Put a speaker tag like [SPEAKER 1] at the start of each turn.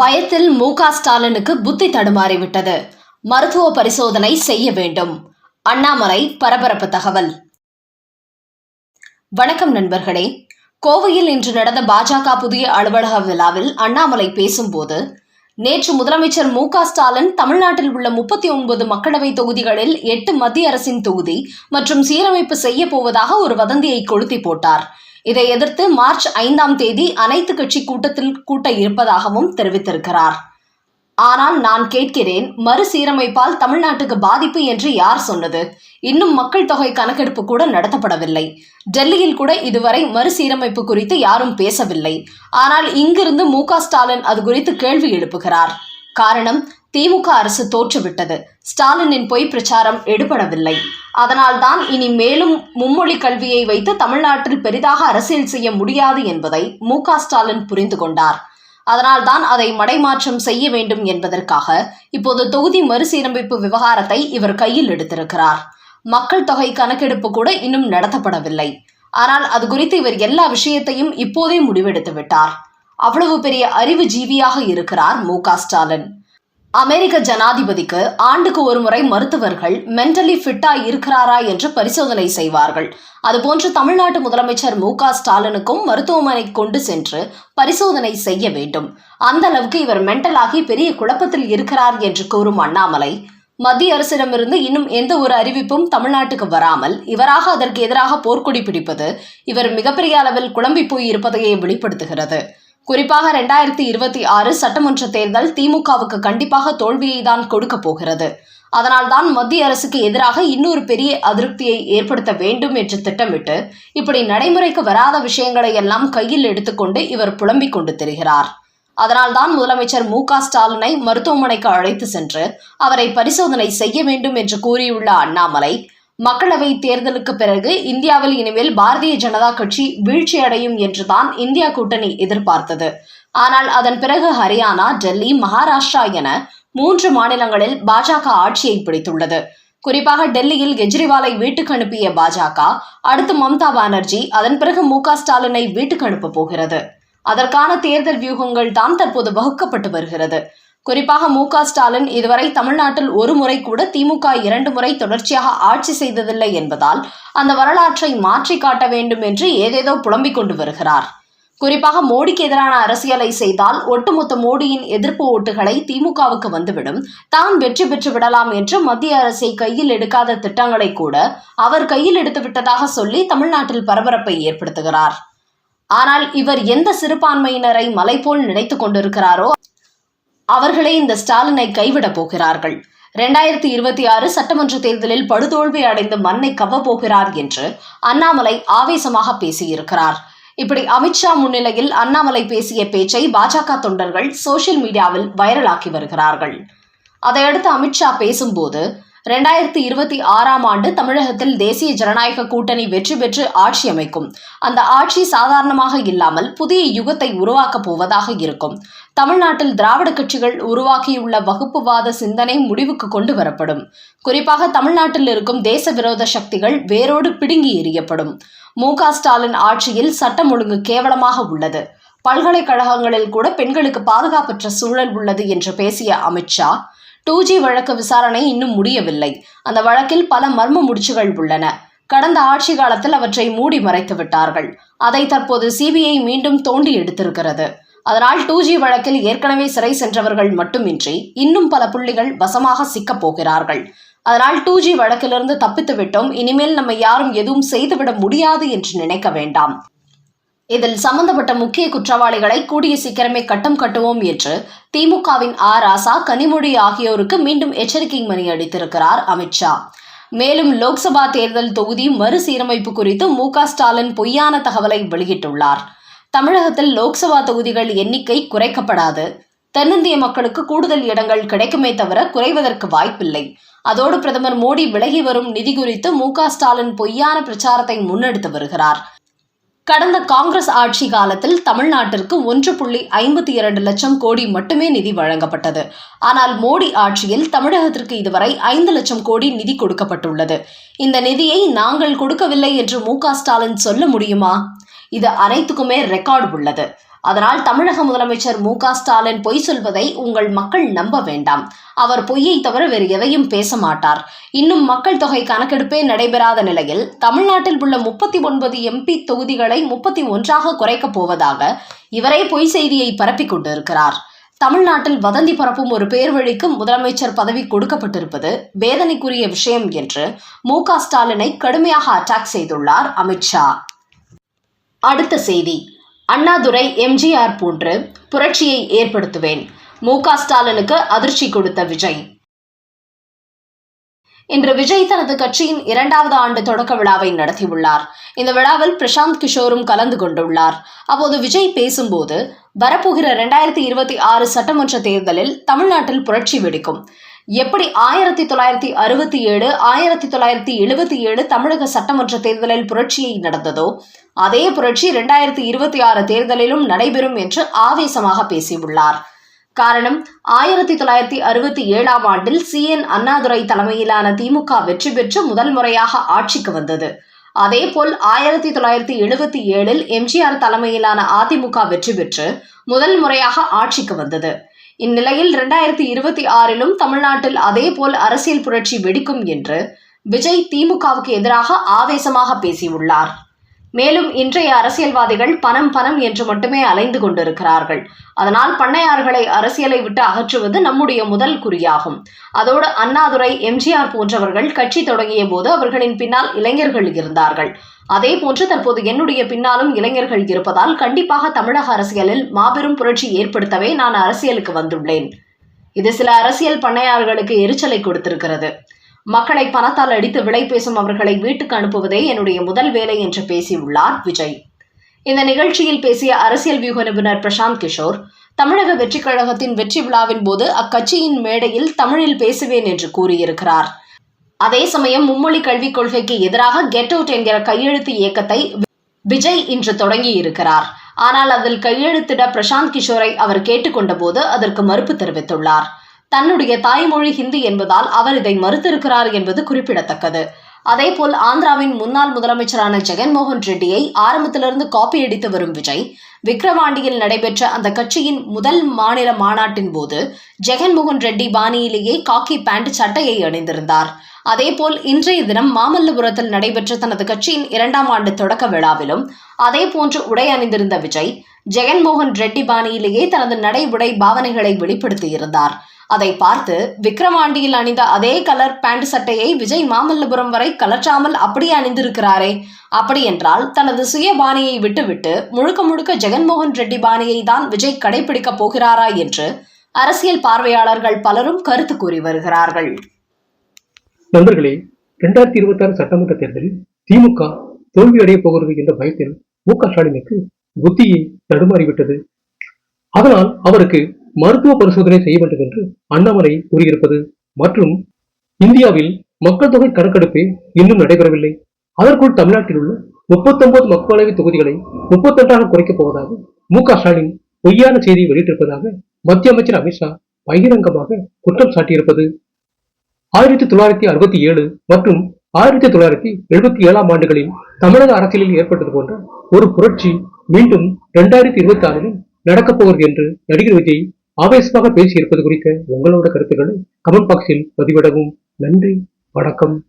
[SPEAKER 1] பயத்தில் மு க ஸ்டாலினுக்கு புத்தி தடுமாறிவிட்டது. மருத்துவ பரிசோதனை செய்ய வேண்டும். அண்ணாமலை பரபரப்பு தகவல். வணக்கம் நண்பர்களே. கோவையில் இன்று நடந்த பாஜக புதிய அலுவலக விழாவில் அண்ணாமலை பேசும்போது நேற்று முதலமைச்சர் மு க ஸ்டாலின் தமிழ்நாட்டில் உள்ள முப்பத்தி ஒன்பது மக்களவை தொகுதிகளில் எட்டு மத்திய அரசின் தொகுதி மற்றும் சீரமைப்பு செய்ய போவதாக ஒரு வதந்தியை கொளுத்தி போட்டார். இதை எதிர்த்து மார்ச் ஐந்தாம் தேதி அனைத்து கட்சி கூட்டத்தில் கூட்ட இருப்பதாகவும் தெரிவித்திருக்கிறார். ஆனால் நான் கேட்கிறேன் மறுசீரமைப்பால் தமிழ்நாட்டுக்கு பாதிப்பு என்று யார் சொன்னது? இன்னும் மக்கள் தொகை கணக்கெடுப்பு கூட நடத்தப்படவில்லை. டெல்லியில் கூட இதுவரை மறுசீரமைப்பு குறித்து யாரும் பேசவில்லை. ஆனால் இங்கிருந்து மு ஸ்டாலின் அது குறித்து கேள்வி எழுப்புகிறார். காரணம் திமுக அரசு தோற்றுவிட்டது. ஸ்டாலினின் பொய் பிரச்சாரம் எடுபடவில்லை. அதனால்தான் இனி மேலும் மும்மொழி கல்வியை வைத்து தமிழ்நாட்டில் பெரிதாக அரசியல் செய்ய முடியாது என்பதை மு ஸ்டாலின் புரிந்து கொண்டார். அதனால்தான் அதை மடைமாற்றம் செய்ய வேண்டும் என்பதற்காக இப்போது தொகுதி மறுசீரமைப்பு விவகாரத்தை இவர் கையில் எடுத்திருக்கிறார். மக்கள் தொகை கணக்கெடுப்பு கூட இன்னும் நடத்தப்படவில்லை. ஆனால் அது குறித்து இவர் எல்லா விஷயத்தையும் இப்போதே முடிவெடுத்து விட்டார். அவ்வளவு பெரிய அறிவு ஜீவியாக இருக்கிறார் மு ஸ்டாலின். அமெரிக்க ஜனாதிபதிக்கு ஆண்டுக்கு ஒரு முறை மருத்துவர்கள் மென்டலி ஃபிட்டா இருக்கிறாரா என்று பரிசோதனை செய்வார்கள். அதுபோன்று தமிழ்நாட்டு முதலமைச்சர் மு ஸ்டாலினுக்கும் மருத்துவமனை கொண்டு சென்று பரிசோதனை செய்ய வேண்டும். அந்த அளவுக்கு இவர் மென்டலாகி பெரிய குழப்பத்தில் இருக்கிறார் என்று கூறும் அண்ணாமலை மத்திய அரசிடமிருந்து இன்னும் எந்த ஒரு அறிவிப்பும் தமிழ்நாட்டுக்கு வராமல் இவராக அதற்கு எதிராக போர்க்கொடி பிடிப்பது இவர் மிகப்பெரிய அளவில் குழம்பி போய் இருப்பதையே வெளிப்படுத்துகிறது. குறிப்பாக ரெண்டாயிரத்தி இருபத்தி ஆறு சட்டமன்ற தேர்தல் திமுகவுக்கு கண்டிப்பாக தோல்வியை தான் கொடுக்க போகிறது. அதனால்தான் மத்திய அரசுக்கு எதிராக இன்னொரு பெரிய அதிருப்தியை ஏற்படுத்த வேண்டும் என்று திட்டமிட்டு இப்படி நடைமுறைக்கு வராத விஷயங்களை எல்லாம் கையில் எடுத்துக்கொண்டு இவர் புலம்பிக் கொண்டு திரிகிறார். அதனால்தான் முதலமைச்சர் மு க ஸ்டாலினை மருத்துவமனைக்கு அழைத்து சென்று அவரை பரிசோதனை செய்ய வேண்டும் என்று கூறியுள்ள அண்ணாமலை மக்களவை தேர்தலுக்கு பிறகு இந்தியாவில் இனிமேல் பாரதிய ஜனதா கட்சி வீழ்ச்சியடையும் என்றுதான் இந்தியா கூட்டணி எதிர்பார்த்தது. ஆனால் அதன் பிறகு ஹரியானா டெல்லி மகாராஷ்டிரா என மூன்று மாநிலங்களில் பாஜக ஆட்சியை பிடித்துள்ளது. குறிப்பாக டெல்லியில் கெஜ்ரிவாலை வீட்டுக்கு அனுப்பிய பாஜக அடுத்து மம்தா பானர்ஜி அதன் பிறகு மு ஸ்டாலினை வீட்டுக்கு அனுப்ப போகிறது. அதற்கான தேர்தல் வியூகங்கள் தான் தற்போது வகுக்கப்பட்டு வருகிறது. குறிப்பாக மு க ஸ்டாலின் இதுவரை தமிழ்நாட்டில் ஒரு முறை கூட திமுக இரண்டு முறை தொடர்ச்சியாக ஆட்சி செய்ததில்லை என்பதால் அந்த வரலாற்றை மாற்றி காட்ட வேண்டும் என்று ஏதேதோ புலம்பிக் கொண்டு வருகிறார். குறிப்பாக மோடிக்கு எதிரான அரசியலை செய்தால் ஒட்டுமொத்த மோடியின் எதிர்ப்பு ஓட்டுகளை திமுகவுக்கு வந்துவிடும். தான் வெற்றி பெற்று விடலாம் என்று மத்திய அரசை கையில் எடுக்காத திட்டங்களை கூட அவர் கையில் எடுத்து விட்டதாக சொல்லி தமிழ்நாட்டில் பரபரப்பை ஏற்படுத்துகிறார். ஆனால் இவர் எந்த சிறுபான்மையினரை மலை போல் நினைத்துக் கொண்டிருக்கிறாரோ அவர்களே இந்த ஸ்டாலினை கைவிடப் போகிறார்கள். இரண்டாயிரத்தி இருபத்தி ஆறு சட்டமன்ற தேர்தலில் படுதோல்வி அடைந்து மண்ணை கவ்வப் போகிறார் என்று அண்ணாமலை ஆவேசமாக பேசியிருக்கிறார். இப்படி அமித்ஷா முன்னிலையில் அண்ணாமலை பேசிய பேச்சை பாஜக தொண்டர்கள் சோசியல் மீடியாவில் வைரலாக்கி வருகிறார்கள். அதையடுத்து அமித்ஷா பேசும்போது ரெண்டாயிரத்தி இருபத்தி ஆறாம் ஆண்டு தமிழகத்தில் தேசிய ஜனநாயக கூட்டணி வெற்றி பெற்று ஆட்சி அமைக்கும். அந்த ஆட்சி சாதாரணமாக இல்லாமல் புதிய யுகத்தை உருவாக்கப் போவதாக இருக்கும். தமிழ்நாட்டில் திராவிட கட்சிகள் உருவாக்கியுள்ள வகுப்புவாத சிந்தனை முடிவுக்கு கொண்டு வரப்படும். குறிப்பாக தமிழ்நாட்டில் இருக்கும் தேச விரோத சக்திகள் வேரோடு பிடுங்கி எறியப்படும். மு ஸ்டாலின் ஆட்சியில் சட்டம் ஒழுங்கு கேவலமாக உள்ளது. பல்கலைக்கழகங்களில் கூட பெண்களுக்கு பாதுகாப்பற்ற சூழல் உள்ளது என்று பேசிய அமித்ஷா டூ ஜி வழக்கு விசாரணை இன்னும் முடியவில்லை. அந்த வழக்கில் பல மர்ம முடிச்சுகள் உள்ளன. கடந்த ஆட்சி காலத்தில் அவற்றை மூடி மறைத்து விட்டார்கள். அதை தற்போது சிபிஐ மீண்டும் தோண்டி எடுத்திருக்கிறது. அதனால் டூ ஜி வழக்கில் ஏற்கனவே சிறை சென்றவர்கள் மட்டுமின்றி இன்னும் பல புள்ளிகள் வசமாக சிக்கப் போகிறார்கள். அதனால் டூ ஜி வழக்கிலிருந்து தப்பித்து விட்டோம். இனிமேல் நம்ம யாரும் எதுவும் செய்துவிட முடியாது என்று நினைக்க வேண்டாம். இதில் சம்பந்தப்பட்ட முக்கிய குற்றவாளிகளை கூடிய சீக்கிரமே கட்டம் கட்டுவோம் என்று திமுகவின் ஆ. ராசா கனிமொழி ஆகியோருக்கு மீண்டும் எச்சரிக்கை மணி அடித்திருக்கிறார் அமித்ஷா மேலும் லோக்சபா தேர்தல் தொகுதி மறுசீரமைப்பு குறித்து மு. ஸ்டாலின் பொய்யான தகவலை வெளியிட்டுள்ளார். தமிழகத்தில் லோக்சபா தொகுதிகள் எண்ணிக்கை குறைக்கப்படாது. தென்னிந்திய மக்களுக்கு கூடுதல் இடங்கள் கிடைக்குமே தவிர குறைவதற்கு வாய்ப்பில்லை. அதோடு பிரதமர் மோடி விலகி வரும் நிதி குறித்து மு. ஸ்டாலின் பொய்யான பிரச்சாரத்தை முன்னெடுத்து வருகிறார். கடந்த காங்கிரஸ் ஆட்சி காலத்தில் தமிழ்நாட்டிற்கு ஒன்று புள்ளி ஐம்பத்தி இரண்டு லட்சம் கோடி மட்டுமே நிதி வழங்கப்பட்டது. ஆனால் மோடி ஆட்சியில் தமிழகத்திற்கு இதுவரை ஐந்து லட்சம் கோடி நிதி கொடுக்கப்பட்டுள்ளது. இந்த நிதியை நாங்கள் கொடுக்கவில்லை என்று மு ஸ்டாலின் சொல்ல முடியுமா? இது அனைத்துக்குமே ரெக்கார்டு உள்ளது. அதனால் தமிழக முதலமைச்சர் மு ஸ்டாலின் பொய் சொல்வதை உங்கள் மக்கள் நம்ப வேண்டாம். அவர் பொய்யை தவிர வேறு எதையும் பேச மாட்டார். இன்னும் மக்கள் தொகை கணக்கெடுப்பே நடைபெறாத நிலையில் தமிழ்நாட்டில் உள்ள முப்பத்தி ஒன்பது எம்பி தொகுதிகளை முப்பத்தி ஒன்றாக குறைக்கப் போவதாக இவரே பொய் செய்தியை பரப்பிக் கொண்டிருக்கிறார். தமிழ்நாட்டில் வதந்தி பரப்பும் ஒரு பேர்வழிக்கு முதலமைச்சர் பதவி கொடுக்கப்பட்டிருப்பது வேதனைக்குரிய விஷயம் என்று மு ஸ்டாலினை கடுமையாக அட்டாக் செய்துள்ளார் அமித்ஷா அடுத்த செய்தி. அண்ணாதுரை எம்ஜிஆர் போன்று புரட்சியை ஏற்படுத்துவேன். மு. க. ஸ்டாலினுக்கு அதிர்ச்சி கொடுத்த விஜய். இன்று விஜய் தனது கட்சியின் இரண்டாவது ஆண்டு தொடக்க விழாவை நடத்தியுள்ளார். இந்த விழாவில் பிரசாந்த் கிஷோரும் கலந்து கொண்டுள்ளார். அப்போது விஜய் பேசும்போது வரப்போகிற இரண்டாயிரத்தி இருபத்தி ஆறு சட்டமன்ற தேர்தலில் தமிழ்நாட்டில் புரட்சி வெடிக்கும். எப்படி ஆயிரத்தி தொள்ளாயிரத்தி அறுபத்தி ஏழு ஆயிரத்தி தொள்ளாயிரத்தி எழுபத்தி ஏழு தமிழக சட்டமன்ற தேர்தலில் புரட்சியை நடந்ததோ அதே புரட்சி இரண்டாயிரத்தி இருபத்தி ஆறு தேர்தலிலும் நடைபெறும் என்று ஆவேசமாக பேசியுள்ளார். காரணம் ஆயிரத்தி தொள்ளாயிரத்தி அறுபத்தி ஏழாம் ஆண்டில் சி. என். அண்ணாதுரை தலைமையிலான திமுக வெற்றி பெற்று முதல் முறையாக ஆட்சிக்கு வந்தது. அதேபோல் ஆயிரத்தி தொள்ளாயிரத்தி எழுபத்தி ஏழில் எம்ஜிஆர் தலைமையிலான அதிமுக வெற்றி பெற்று முதல் முறையாக ஆட்சிக்கு வந்தது. இந்நிலையில் இரண்டாயிரத்தி இருபத்தி ஆறிலும் தமிழ்நாட்டில் அதேபோல் அரசியல் புரட்சி வெடிக்கும் என்று விஜய் திமுகவுக்கு எதிராக ஆவேசமாக பேசியுள்ளார். மேலும் இன்றைய அரசியல்வாதிகள் பணம் பணம் என்று மட்டுமே அலைந்து கொண்டிருக்கிறார்கள். அதனால் பண்ணையார்களை அரசியலை விட்டு அகற்றுவது நம்முடைய முதல் குறியாகும். அதோடு அண்ணாதுரை எம்ஜிஆர் போன்றவர்கள் கட்சி தொடங்கிய போது அவர்களின் பின்னால் இளைஞர்கள் இருந்தார்கள். அதே போன்று தற்போது என்னுடைய பின்னாலும் இளைஞர்கள் இருப்பதால் கண்டிப்பாக தமிழக அரசியலில் மாபெரும் புரட்சி ஏற்படுத்தவே நான் அரசியலுக்கு வந்துள்ளேன். இது சில அரசியல் பண்ணையார்களுக்கு எரிச்சலை கொடுத்திருக்கிறது. மக்களை பணத்தால் அடித்து விலை பேசும் அவர்களை வீட்டுக்கு அனுப்புவதே என்னுடைய முதல் வேலை என்று பேசியுள்ளார் விஜய். இந்த நிகழ்ச்சியில் பேசிய அரசியல் வியூக நிபுணர் பிரசாந்த் கிஷோர் தமிழக வெற்றிக் கழகத்தின் வெற்றி விழாவின் போது அக்கட்சியின் மேடையில் தமிழில் பேசுவேன் என்று கூறியிருக்கிறார். அதே சமயம் மும்மொழி கல்விக் கொள்கைக்கு எதிராக கெட் அவுட் என்கிற கையெழுத்து இயக்கத்தை விஜய் இன்று தொடங்கி இருக்கிறார் ஆனால் அதில் கையெழுத்திட பிரசாந்த் கிஷோரை அவர் கேட்டுக்கொண்ட போது அதற்கு மறுப்பு தெரிவித்துள்ளார். தன்னுடைய தாய்மொழி ஹிந்தி என்பதால் அவர் இதை மறுத்திருக்கிறார் என்பது குறிப்பிடத்தக்கது. அதேபோல் ஆந்திராவின் முன்னாள் முதலமைச்சரான ஜெகன்மோகன் ரெட்டியை ஆரம்பத்திலிருந்து காப்பி அடித்து வரும் விஜய் விக்ரவாண்டியில் நடைபெற்ற அந்த கட்சியின் முதல் மாநில மாநாட்டின் போது ஜெகன்மோகன் ரெட்டி பாணியிலேயே காக்கி பேண்ட் சட்டையை அணிந்திருந்தார். அதேபோல் இன்றைய தினம் மாமல்லபுரத்தில் நடைபெற்ற தனது கட்சியின் இரண்டாம் ஆண்டு தொடக்க விழாவிலும் அதேபோன்று உடை அணிந்திருந்த விஜய் ஜெகன்மோகன் ரெட்டி பாணியிலேயே தனது நடை உடை பாவனைகளை வெளிப்படுத்தியிருந்தார். அதை பார்த்து விக்ரமாண்டியில் அணிந்த அதே கலர் பேண்ட் சட்டையை விஜய் மாமல்லபுரம் வரை கலற்றாமல் அப்படியே அணிந்திருக்கிறாரே. அப்படி என்றால் தனது சுய பாணியை விட்டுவிட்டு முழுக்க முழுக்க ஜெகன்மோகன் ரெட்டி பாணியை தான் விஜய் கடைபிடிக்கப் போகிறாரா என்று அரசியல் பார்வையாளர்கள் பலரும் கருத்து கூறி வருகிறார்கள்.
[SPEAKER 2] நண்பர்களே இரண்டாயிரத்தி இருபத்தி ஆறு சட்டமன்ற தேர்தலில் திமுக தோல்வியடைய போகிறது என்ற பயத்தில் மு க ஸ்டாலினுக்கு புத்தியை தடுமாறிவிட்டது. அதனால் அவருக்கு மருத்துவ பரிசோதனை செய்ய வேண்டும் என்று அண்ணாமலை கூறியிருப்பது. மற்றும் இந்தியாவில் மக்கள் தொகை கணக்கெடுப்பு இன்னும் நடைபெறவில்லை. அதற்குள் தமிழ்நாட்டில் உள்ள முப்பத்தொன்பது மக்களவை தொகுதிகளை முப்பத்தெட்டாக குறைக்கப் போவதாக மு க ஸ்டாலின் பொய்யான செய்தியை வெளியிட்டிருப்பதாக மத்திய அமைச்சர் அமித்ஷா பகிரங்கமாக குற்றம் சாட்டியிருப்பது. ஆயிரத்தி தொள்ளாயிரத்தி அறுபத்தி ஏழு மற்றும் ஆயிரத்தி தொள்ளாயிரத்தி எழுபத்தி ஏழாம் ஆண்டுகளில் தமிழக அரசியலில் ஏற்பட்டது போன்ற ஒரு புரட்சி மீண்டும் இரண்டாயிரத்தி இருபத்தி ஆறிலும் நடக்கப் போகிறது என்று நடிகர் விஜய் ஆவேசமாக பேசியிருப்பது குறித்த உங்களோட கருத்துக்களை கமெண்ட் பாக்ஸில் பதிவிடவும். நன்றி வணக்கம்.